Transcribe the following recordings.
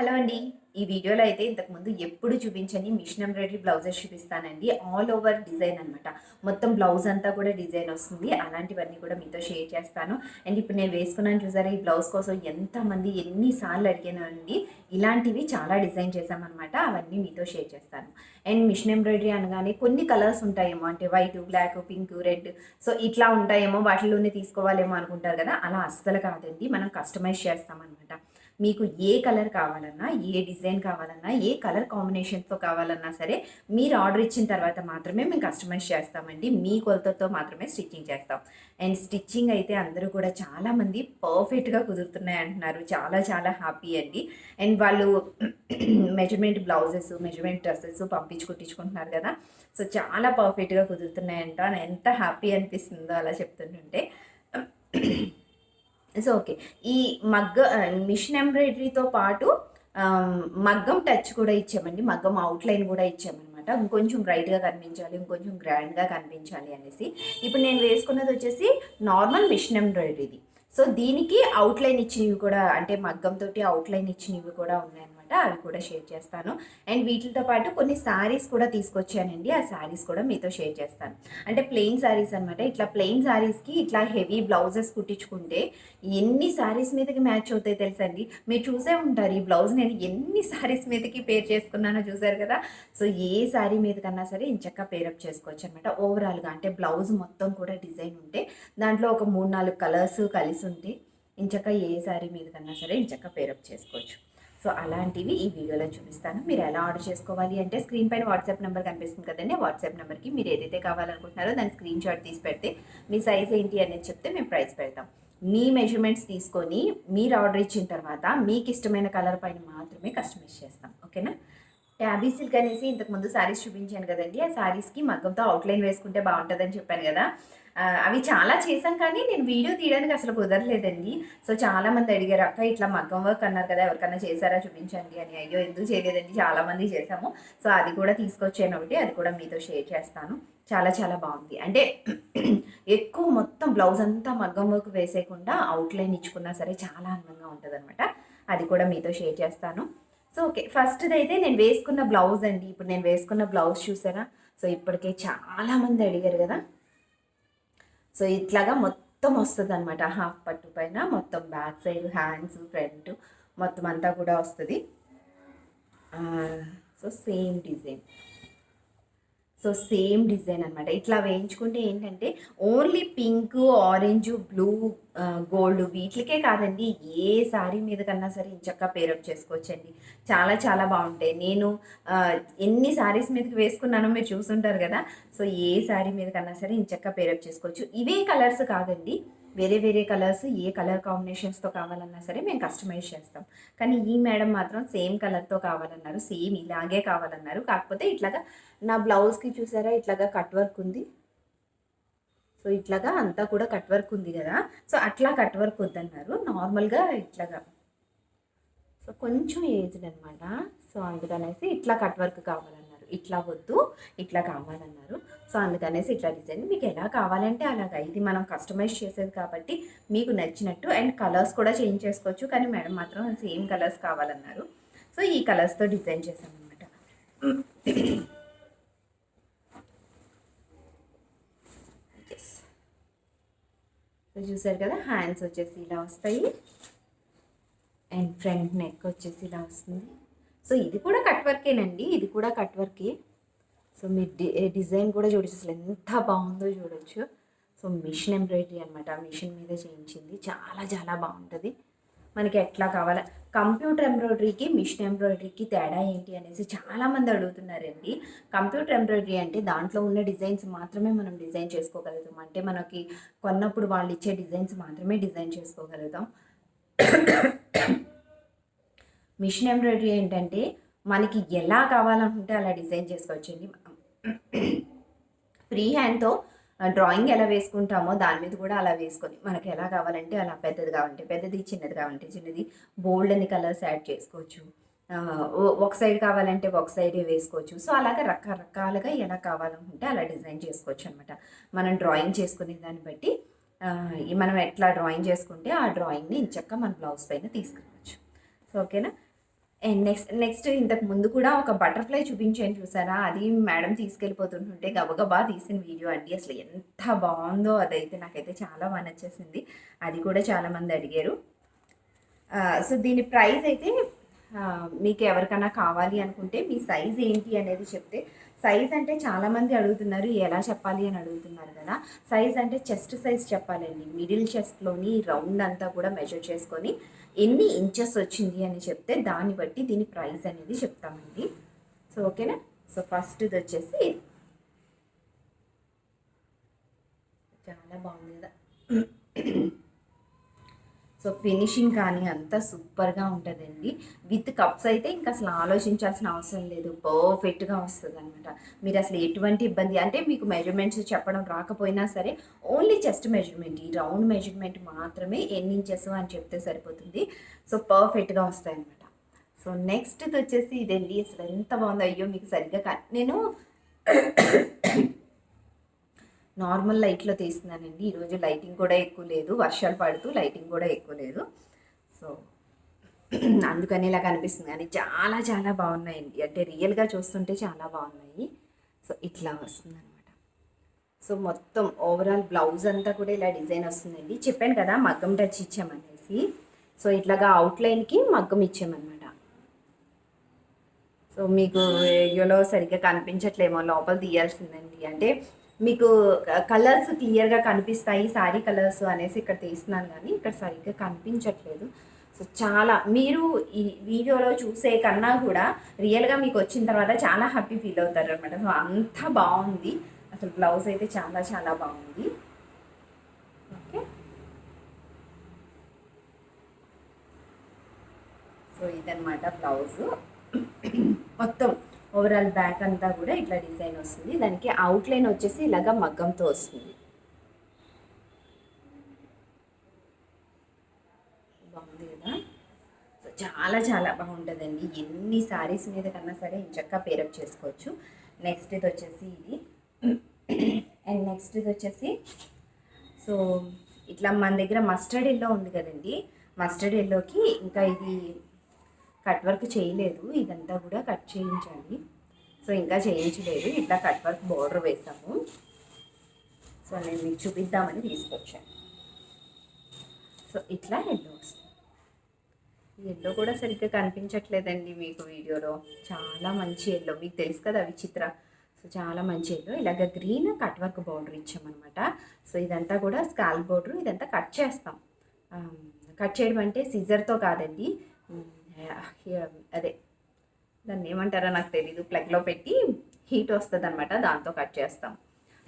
Hello అండి. ఈ వీడియోలో అయితే ఇంతకుముందు ఎప్పుడు చూపించని మిషన్ ఎంబ్రాయిడరీ బ్లౌజెస్ చూపిస్తానండి. ఆల్ ఓవర్ డిజైన్ అనమాట మొత్తం బ్లౌజ్ అంతా కూడా డిజైన్ వస్తుంది. అలాంటివన్నీ కూడా మీతో షేర్ చేస్తాను. అండ్ ఇప్పుడు నేను వేసుకున్నాను చూసారా ఈ బ్లౌజ్ కోసం ఎంతమంది ఎన్నిసార్లు అడిగానండి ఇలాంటివి చాలా డిజైన్ చేశామన్నమాట. అవన్నీ మీతో షేర్ చేస్తాను. అండ్ మిషన్ ఎంబ్రాయిడరీ అనగానే కొన్ని కలర్స్ ఉంటాయేమో అంటే white black pink red. So ఇట్లా ఉంటాయేమో వాటిలోనే తీసుకోవాలేమో అనుకుంటారు కదా. అలా అస్సలు కాదండి. మనం కస్టమైజ్ చేస్తామన్నమాట. మీకు ఏ కలర్ కావాలన్నా ఏ డిజైన్ కావాలన్నా ఏ కలర్ కాంబినేషన్తో కావాలన్నా సరే మీరు ఆర్డర్ ఇచ్చిన తర్వాత మాత్రమే మేము కస్టమైజ్ చేస్తామండి. మీ కొలతతో మాత్రమే స్టిచ్చింగ్ చేస్తాం. అండ్ స్టిచ్చింగ్ అయితే అందరూ కూడా చాలామంది పర్ఫెక్ట్గా కుదురుతున్నాయి అంటున్నారు. చాలా చాలా హ్యాపీ అండి. అండ్ వాళ్ళు మెజర్మెంట్ బ్లౌజెస్ మెజర్మెంట్ డ్రెస్సెస్ పంపించి కుట్టించుకుంటున్నారు కదా. సో చాలా పర్ఫెక్ట్గా కుదురుతున్నాయంట. ఎంత హ్యాపీ అనిపిస్తుందో అలా చెప్తుంటుంటే. సో ఓకే ఈ మగ్గ మిషన్ ఎంబ్రాయిడరీతో పాటు మగ్గం టచ్ కూడా ఇచ్చామండి. మగ్గం అవుట్లైన్ కూడా ఇచ్చామన్నమాట. ఇంకొంచెం బ్రైట్గా కనిపించాలి ఇంకొంచెం గ్రాండ్గా కనిపించాలి అనేసి. ఇప్పుడు నేను వేసుకున్నది వచ్చేసి నార్మల్ మిషన్ ఎంబ్రాయిడరీది సో దీనికి అవుట్లైన్ ఇచ్చినవి కూడా అంటే మగ్గంతో అవుట్లైన్ ఇచ్చినవి కూడా ఉన్నాయన్నమాట. అవి కూడా షేర్ చేస్తాను. అండ్ వీటితో పాటు కొన్ని శారీస్ కూడా తీసుకొచ్చానండి ఆ శారీస్ కూడా మీతో షేర్ చేస్తాను. అంటే ప్లెయిన్ శారీస్ అనమాట ఇట్లా ప్లెయిన్ శారీస్కి ఇట్లా హెవీ బ్లౌజెస్ కుట్టించుకుంటే ఎన్ని శారీస్ మీదకి మ్యాచ్ అవుతాయి తెలుసండి? మీరు చూసే ఉంటారు ఈ బ్లౌజ్ నేను ఎన్ని శారీస్ మీదకి పేర్ చేసుకున్నానో చూసారు కదా? సో ఏ శారీ మీదకన్నా సరే ఇంచక్క పేరప్ చేసుకోవచ్చు అనమాట ఓవరాల్గా అంటే బ్లౌజ్ మొత్తం కూడా డిజైన్ ఉంటే దాంట్లో ఒక మూడు నాలుగు కలర్స్ కలిసి ఉంటే ఇంచక్క ఏ శారీ మీదకన్నా సరే ఇంచక్క పేరప్ చేసుకోవచ్చు. సో అలాంటివి ఈ వీడియోలో చూపిస్తాను. మీరు ఎలా ఆర్డర్ చేసుకోవాలి అంటే స్క్రీన్ పైన వాట్సాప్ నెంబర్ కనిపిస్తుంది కదండి. వాట్సాప్ నెంబర్కి మీరు ఏదైతే కావాలనుకుంటున్నారో దాని స్క్రీన్ షాట్ తీసి పెడితే మీ సైజ్ ఏంటి అనేది చెప్తే మేము ప్రైస్ పెడతాం. మీ మెజర్మెంట్స్ తీసుకొని మీరు ఆర్డర్ ఇచ్చిన తర్వాత మీకు ఇష్టమైన కలర్ పైన మాత్రమే కస్టమైజ్ చేస్తాం. ఓకేనా? ట్యాబీ సిల్క్ అనేసి ఇంతకుముందు శారీస్ చూపించాను కదండి. ఆ శారీస్కి మగ్గంతో అవుట్లైన్ వేసుకుంటే బాగుంటుందని చెప్పాను కదా. అవి చాలా చేశాం కానీ నేను వీడియో తీయడానికి అసలు కుదరలేదండి. సో చాలా మంది అడిగారు అక్క ఇట్లా మగ్గం వర్క్ అన్నారు కదా ఎవరికన్నా చేశారా చూపించండి అని. అయ్యో ఎందుకు చేయలేదండి చాలామంది చేశాము. సో అది కూడా తీసుకొచ్చాను ఒకటి అది కూడా మీతో షేర్ చేస్తాను. చాలా చాలా బాగుంది. అంటే ఎక్కువ మొత్తం బ్లౌజ్ అంతా మగ్గం వర్క్ వేసేయకుండా అవుట్లైన్ ఇచ్చుకున్నా సరే చాలా అందంగా ఉంటుంది అది కూడా మీతో షేర్ చేస్తాను. సో ఓకే ఫస్ట్ది అయితే నేను వేసుకున్న బ్లౌజ్ అండి. ఇప్పుడు నేను వేసుకున్న బ్లౌజ్ చూసారా? సో ఇప్పటికే చాలా మంది అడిగారు కదా సో ఇట్లాగా మొత్తం వస్తుంది అనమాట హాఫ్ పట్టు పైన మొత్తం బ్యాక్ సైడ్ హ్యాండ్స్ ఫ్రంట్ మొత్తం అంతా కూడా వస్తుంది. So same design. So same design అనమాట ఇట్లా వేయించుకుంటే ఏంటంటే only pink orange blue gold వీటికే కాదండి. ఏ శారీ మీద కన్నా సరే ఇంచక్క పేరప్ చేసుకోవచ్చండి. చాలా చాలా బాగుంటాయి. నేను ఎన్ని శారీస్ మీదకి వేసుకున్నానో మీరు చూసుంటారు కదా. సో ఏ శారీ మీద కన్నా సరే ఇంచక్క పేరప్ చేసుకోవచ్చు. ఇవే కలర్స్ కాదండి. వేరే వేరే కలర్స్ ఏ కలర్ కాంబినేషన్స్తో కావాలన్నా సరే మేము కస్టమైజ్ చేస్తాం. కానీ ఈ మేడం మాత్రం సేమ్ కలర్తో కావాలన్నారు సేమ్ ఇలాగే కావాలన్నారు. కాకపోతే ఇట్లాగా నా బ్లౌజ్కి చూసారా ఇట్లాగా కట్ వర్క్ ఉంది. సో ఇట్లాగా అంతా కూడా కట్ వర్క్ ఉంది కదా. సో అట్లా కట్ వర్క్ వద్దన్నారు. నార్మల్గా ఇట్లాగా. సో కొంచెం ఏజ్డ్ అనమాట సో అందుకనేసి ఇట్లా కట్ వర్క్ కావాలన్నారు. ఇట్లా వద్దు ఇట్లా కావాలన్నారు. సో అందుకనేసి ఇట్లా డిజైన్ మీకు ఎలా కావాలంటే అలాగా. ఇది మనం కస్టమైజ్ చేసేది కాబట్టి మీకు నచ్చినట్టు అండ్ కలర్స్ కూడా చేంజ్ చేసుకోవచ్చు. కానీ మేడం మాత్రం సేమ్ కలర్స్ కావాలన్నారు. సో ఈ కలర్స్తో డిజైన్ చేశామన్నమాట ఎస్ సో చూసారు కదా హ్యాండ్స్ వచ్చేసి ఇలా వస్తాయి. అండ్ ఫ్రంట్ నెక్ వచ్చేసి ఇలా వస్తుంది. సో ఇది కూడా కట్ వర్కేనండి ఇది కూడా కట్ వర్కే. సో మీ డి డిజైన్ కూడా చూడొచ్చు అసలు ఎంత బాగుందో చూడొచ్చు. సో మిషన్ ఎంబ్రాయిడరీ అనమాట మిషన్ మీద చేయించింది. చాలా చాలా బాగుంటుంది. మనకి ఎట్లా కావాలా? కంప్యూటర్ ఎంబ్రాయిడరీకి మిషన్ ఎంబ్రాయిడరీకి తేడా ఏంటి అనేసి చాలామంది అడుగుతున్నారండి. కంప్యూటర్ ఎంబ్రాయిడరీ అంటే దాంట్లో ఉన్న డిజైన్స్ మాత్రమే మనం డిజైన్ చేసుకోగలుగుతాం. అంటే మనకి కొన్నప్పుడు వాళ్ళు ఇచ్చే డిజైన్స్ మాత్రమే డిజైన్ చేసుకోగలుగుతాం. మిషన్ ఎంబ్రాయిడరీ ఏంటంటే మనకి ఎలా కావాలనుకుంటే అలా డిజైన్ చేసుకోవచ్చండి. ఫ్రీ హ్యాండ్తో డ్రాయింగ్ ఎలా వేసుకుంటామో దాని మీద కూడా అలా వేసుకొని మనకి ఎలా కావాలంటే అలా పెద్దది కావాలంటే పెద్దది చిన్నది కావాలంటే చిన్నది బోల్డ్ అని కలర్స్ యాడ్ చేసుకోవచ్చు. ఒక సైడ్ కావాలంటే ఒక సైడే వేసుకోవచ్చు. సో అలాగా రకరకాలుగా ఎలా కావాలనుకుంటే అలా డిజైన్ చేసుకోవచ్చు అనమాట మనం డ్రాయింగ్ చేసుకునే దాన్ని బట్టి మనం ఎట్లా డ్రాయింగ్ చేసుకుంటే ఆ డ్రాయింగ్ని ఇంచక్క మన బ్లౌజ్ పైన తీసుకురావచ్చు. సో ఓకేనా? అండ్ నెక్స్ట్ నెక్స్ట్ ఇంతకు ముందు కూడా ఒక బటర్ఫ్లై చూపించాను చూసారా? అది మేడం తీసుకెళ్ళిపోతుంటుంటే గబగబా తీసిన వీడియో అండి. అసలు ఎంత బాగుందో అదైతే నాకైతే చాలా బాగా నచ్చేసింది. అది కూడా చాలామంది అడిగారు. సో దీని ప్రైస్ అయితే మీకు ఎవరికైనా కావాలి అనుకుంటే మీ సైజ్ ఏంటి అనేది చెప్తే సైజ్ అంటే చాలామంది అడుగుతున్నారు ఎలా చెప్పాలి? అని అడుగుతున్నారు కదా. సైజ్ అంటే చెస్ట్ సైజ్ చెప్పాలండి. మిడిల్ చెస్ట్లోని రౌండ్ అంతా కూడా మెజర్ చేసుకొని ఎన్ని ఇంచెస్ వచ్చింది అని చెప్తే దాన్ని బట్టి దీని ప్రైస్ అనేది చెప్తామండి. సో ఓకేనా సో ఫస్ట్ది వచ్చేసి చాలా బాగుంది కదా. సో ఫినిషింగ్ కానీ అంతా సూపర్గా ఉంటుందండి. విత్ కప్స్ అయితే ఇంకా అసలు ఆలోచించాల్సిన అవసరం లేదు. పర్ఫెక్ట్గా వస్తుంది అనమాట మీరు అసలు ఎటువంటి ఇబ్బంది అంటే మీకు మెజర్మెంట్స్ చెప్పడం రాకపోయినా సరే ఓన్లీ చెస్ట్ మెజర్మెంట్ ఈ రౌండ్ మెజర్మెంట్ మాత్రమే ఎన్ని ఇంచెస్ అని చెప్తే సరిపోతుంది. సో పర్ఫెక్ట్గా వస్తాయి అనమాట సో నెక్స్ట్ది వచ్చేసి ఇదండి. అసలు ఎంత బాగుందో అయ్యో మీకు సరిగ్గా నేను నార్మల్ లైట్లో తీస్తున్నానండి. ఈరోజు లైటింగ్ కూడా ఎక్కువ లేదు. వర్షాలు పడుతూ లైటింగ్ కూడా ఎక్కువ లేదు. సో అందుకని ఇలా కనిపిస్తుంది. కానీ చాలా చాలా బాగున్నాయండి. అంటే రియల్గా చూస్తుంటే చాలా బాగున్నాయి. సో ఇట్లా వస్తుంది అనమాట సో మొత్తం ఓవరాల్ బ్లౌజ్ అంతా కూడా ఇలా డిజైన్ వస్తుందండి. చెప్పాను కదా మగ్గం టచ్ ఇచ్చామనేసి. సో ఇట్లాగా అవుట్లైన్కి మగ్గం ఇచ్చామన్నమాట. సో మీకు వీడియోలో సరిగ్గా కనిపించట్లేమో. లోపల తీయాల్సిందండి. అంటే మీకు కలర్స్ క్లియర్గా కనిపిస్తాయి శారీ కలర్స్ అనేసి ఇక్కడ తీస్తున్నాను కానీ ఇక్కడ సరిగ్గా కనిపించట్లేదు. సో చాలా మీరు ఈ వీడియోలో చూసే కన్నా కూడా రియల్గా మీకు వచ్చిన తర్వాత చాలా హ్యాపీ ఫీల్ అవుతారు అనమాట సో అంత బాగుంది. అసలు బ్లౌజ్ అయితే చాలా చాలా బాగుంది. ఓకే. సో ఇదన్నమాట బ్లౌజు మొత్తం ఓవరాల్ బ్యాక్ అంతా కూడా ఇట్లా డిజైన్ వస్తుంది. దానికి అవుట్లైన్ వచ్చేసి ఇలాగ మగ్గంతో వస్తుంది. బాగుంది కదా? సో చాలా చాలా బాగుంటుందండి. ఎన్ని సారీస్ మీద కన్నా సరే ఇంచక్క పేరప్ చేసుకోవచ్చు. నెక్స్ట్ ఇది వచ్చేసి ఇది. అండ్ నెక్స్ట్ ఇది వచ్చేసి సో ఇట్లా మన దగ్గర మస్టర్డ్ ఎల్లో ఉంది కదండి. మస్టర్డ్ ఎల్లోకి ఇంకా ఇది కట్ వర్క్ చేయలేదు. ఇదంతా కూడా కట్ చేయించాలి. సో ఇంకా చేయించలేదు. ఇట్లా కట్ వర్క్ బార్డర్ వేసాము. సో నేను మీకు చూపిద్దామని తీసుకొచ్చాను. సో ఇట్లా ఎల్లో వస్తుంది. ఎల్లో కూడా సరిగ్గా కనిపించట్లేదండి మీకు వీడియోలో. చాలా మంచి ఎల్లో. మీకు తెలుసు కదా విచిత్ర. సో చాలా మంచి ఎల్లో. ఇలాగ గ్రీన్ కట్ వర్క్ బౌర్డర్ ఇచ్చామన్నమాట. సో ఇదంతా కూడా స్కాల్ బౌర్డర్. ఇదంతా కట్ చేస్తాం. కట్ చేయడం అంటే సిజర్తో కాదండి. అదే. దాన్ని ఏమంటారో నాకు తెలీదు. ప్లగ్లో పెట్టి హీట్ వస్తుంది అనమాట దాంతో కట్ చేస్తాం.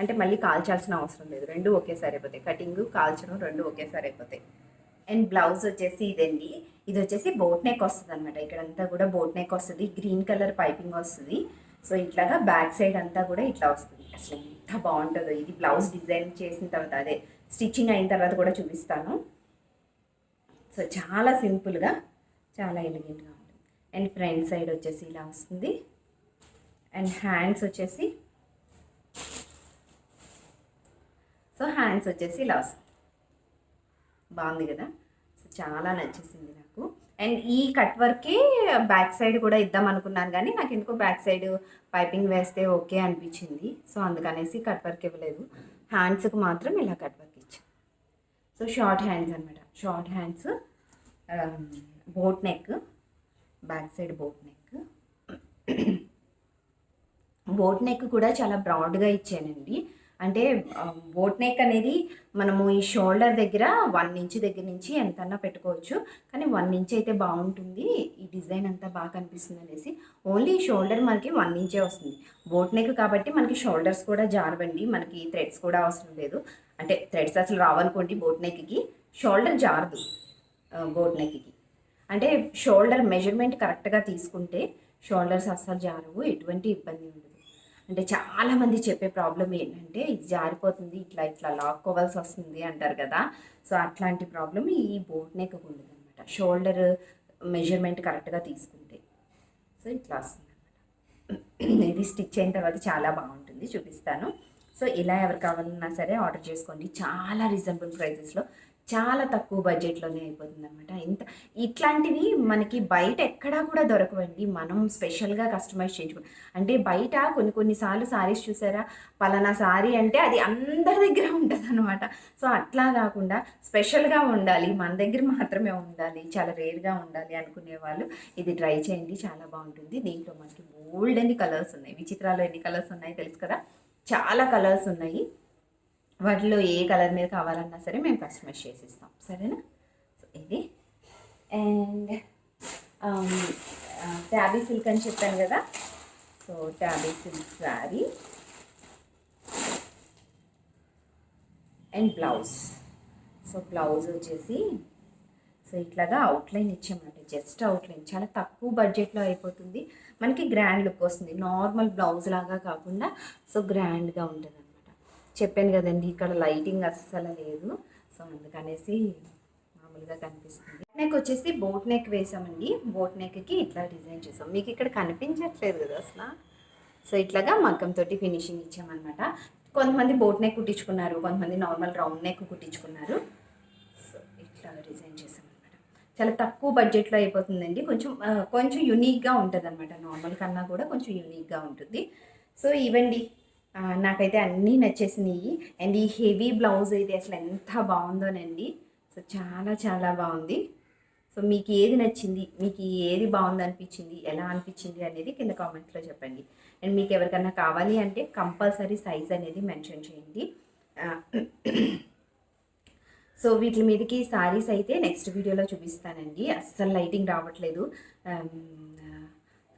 అంటే మళ్ళీ కాల్చాల్సిన అవసరం లేదు. రెండు ఒకేసారి అయిపోతాయి. కటింగ్ కాల్చడం రెండు ఒకేసారి అయిపోతాయి. అండ్ బ్లౌజ్ వచ్చేసి ఇదండి. ఇది వచ్చేసి బోట్ నెక్ వస్తుంది అనమాట ఇక్కడంతా కూడా బోట్ నెక్ వస్తుంది. గ్రీన్ కలర్ పైపింగ్ వస్తుంది. సో ఇట్లాగా బ్యాక్ సైడ్ అంతా కూడా ఇట్లా వస్తుంది. అసలు ఎంత బాగుంటుందో. ఇది బ్లౌజ్ డిజైన్ చేసిన తర్వాత అదే స్టిచ్చింగ్ అయిన తర్వాత కూడా చూపిస్తాను. సో చాలా సింపుల్గా చాలా ఎలిగెంట్గా ఉంటుంది. అండ్ ఫ్రంట్ సైడ్ వచ్చేసి ఇలా వస్తుంది. అండ్ హ్యాండ్స్ వచ్చేసి సో హ్యాండ్స్ వచ్చేసి ఇలా వస్తుంది. బాగుంది కదా? సో చాలా నచ్చేసింది నాకు. అండ్ ఈ కట్ వర్కే బ్యాక్ సైడ్ కూడా ఇద్దాం అనుకున్నాను కానీ నాకు ఎందుకో బ్యాక్ సైడ్ పైపింగ్ వేస్తే ఓకే అనిపించింది. సో అందుకనేసి కట్ వర్క్ ఇవ్వలేదు. హ్యాండ్స్కి మాత్రం ఇలా కట్ వర్క్ ఇచ్చాను. సో షార్ట్ హ్యాండ్స్ అనమాట short hands boat neck back side boat neck boat neck కూడా చాలా బ్రాడ్గా ఇచ్చానండి. అంటే బోట్ నెక్ అనేది మనము ఈ షోల్డర్ దగ్గర వన్ ఇంచ్ దగ్గర నుంచి ఎంతన్నా పెట్టుకోవచ్చు. కానీ వన్ ఇంచ్ అయితే బాగుంటుంది. ఈ డిజైన్ అంతా బాగా కనిపిస్తుంది అనేసి. ఓన్లీ షోల్డర్ మనకి వన్ ఇంచే వస్తుంది. బోట్ నెక్ కాబట్టి మనకి షోల్డర్స్ కూడా జారవండి. మనకి థ్రెడ్స్ కూడా అవసరం లేదు. అంటే థ్రెడ్స్ అసలు రావనుకోండి బోట్ నెక్కి షోల్డర్ జారదు బోట్ నెక్కి అంటే షోల్డర్ మెజర్మెంట్ కరెక్ట్గా తీసుకుంటే షోల్డర్స్ అస్సలు జారవు ఎటువంటి ఇబ్బంది ఉండదు. అంటే చాలామంది చెప్పే ప్రాబ్లం ఏంటంటే ఇది జారిపోతుంది ఇట్లా ఇట్లా లాక్కోవాల్సి వస్తుంది అంటారు కదా. సో అట్లాంటి ప్రాబ్లం ఈ బోట్ నెక్ ఉండదు అనమాట షోల్డర్ మెజర్మెంట్ కరెక్ట్గా తీసుకుంటే. సో ఇట్లా వస్తుంది అనమాట ఇది స్టిచ్ అయిన తర్వాత చాలా బాగుంటుంది చూపిస్తాను. సో ఇలా ఎవరు కావాలన్నా సరే ఆర్డర్ చేసుకోండి. చాలా రీజనబుల్ ప్రైజెస్లో చాలా తక్కువ బడ్జెట్లోనే అయిపోతుంది అనమాట ఇంత ఇట్లాంటివి మనకి బయట ఎక్కడా కూడా దొరకవండి. మనం స్పెషల్గా కస్టమైజ్ చేయించుకో అంటే బయట కొన్ని కొన్నిసార్లు సారీస్ చూసారా? పలానా సారీ అంటే అది అందరి దగ్గర ఉంటుంది అనమాట సో అట్లా కాకుండా స్పెషల్గా ఉండాలి. మన దగ్గర మాత్రమే ఉండాలి. చాలా రేర్గా ఉండాలి అనుకునే వాళ్ళు ఇది ట్రై చేయండి. చాలా బాగుంటుంది. దీంట్లో మనకి బోల్డ్ ఎన్ని కలర్స్ ఉన్నాయి? విచిత్రాలు ఎన్ని కలర్స్ ఉన్నాయి? తెలుసు కదా? చాలా కలర్స్ ఉన్నాయి. వాటిలో ఏ కలర్ మీద కావాలన్నా సరే మేము కస్టమైజ్ చేసిస్తాం. సరేనా? సో ఇది. అండ్ ట్యాబీ సిల్క్ అని చెప్పాను కదా? So tabby silk sari and blouse so blouse వచ్చేసి సో ఇట్లాగా అవుట్లైన్ ఇచ్చామంట జస్ట్ అవుట్లైన్ చాలా తక్కువ బడ్జెట్లో అయిపోతుంది. మనకి గ్రాండ్ లుక్ వస్తుంది. నార్మల్ బ్లౌజ్ లాగా కాకుండా సో గ్రాండ్గా ఉంటుంది చెప్పాను కదండి ఇక్కడ లైటింగ్ అస్సలు లేదు. సో అందుకనేసి మామూలుగా కనిపిస్తుంది. నెక్ వచ్చేసి బోట్ నెక్ వేసామండి. బోట్ నెక్కి ఇట్లా డిజైన్ చేసాం. మీకు ఇక్కడ కనిపించట్లేదు కదా అసలు. సో ఇట్లాగా మగ్గంతో ఫినిషింగ్ ఇచ్చామన్నమాట. కొంతమంది బోట్ నెక్ కుట్టించుకున్నారు కొంతమంది నార్మల్ రౌండ్ నెక్ కుట్టించుకున్నారు. సో ఇట్లా డిజైన్ చేసాం అనమాట చాలా తక్కువ బడ్జెట్లో అయిపోతుందండి. కొంచెం కొంచెం యునీక్గా ఉంటుంది అనమాట నార్మల్ కన్నా కూడా కొంచెం యునీక్గా ఉంటుంది. సో ఇవండి నాకైతే అన్నీ నచ్చేసినాయి. అండ్ ఈ హెవీ బ్లౌజ్ అయితే అసలు ఎంత బాగుందోనండి. సో చాలా చాలా బాగుంది. సో మీకు ఏది నచ్చింది మీకు ఏది బాగుంది అనిపించింది ఎలా అనిపించింది అనేది కింద కామెంట్లో చెప్పండి. అండ్ మీకు ఎవరికైనా కావాలి అంటే కంపల్సరీ సైజ్ అనేది మెన్షన్ చేయండి. సో వీటి మీదకి సారీస్ అయితే నెక్స్ట్ వీడియోలో చూపిస్తానండి. అస్సలు లైటింగ్ రావట్లేదు.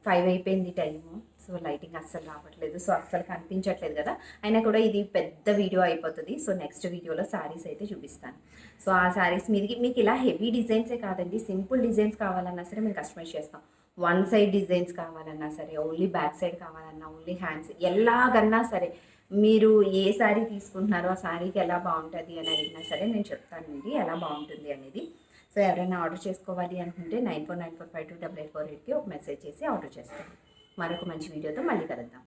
ఫైవ్ అయిపోయింది టైము. సో లైటింగ్ అస్సలు రావట్లేదు. సో అస్సలు కనిపించట్లేదు కదా. అయినా కూడా ఇది పెద్ద వీడియో అయిపోతుంది. సో నెక్స్ట్ వీడియోలో శారీస్ అయితే చూపిస్తాను. సో ఆ శారీస్ మీదకి మీకు ఇలా హెవీ డిజైన్సే కాదండి. సింపుల్ డిజైన్స్ కావాలన్నా సరే మేము కస్టమైజ్ చేస్తాం. వన్ సైడ్ డిజైన్స్ కావాలన్నా సరే ఓన్లీ బ్యాక్ సైడ్ కావాలన్నా ఓన్లీ హ్యాండ్స్ ఎలాగన్నా సరే. మీరు ఏ శారీ తీసుకుంటున్నారో ఆ శారీకి ఎలా బాగుంటుంది అని అడిగినా సరే నేను చెప్తానండి. ఎలా బాగుంటుంది అనేది. సో ఎవరైనా ఆర్డర్ చేసుకోవాలి అనుకుంటే nine four nine four five two double eight four ఎయిట్కి ఒక మెసేజ్ చేసి ఆర్డర్ చేసుకోండి. మరొక మంచి వీడియోతో మళ్ళీ కలుద్దాం.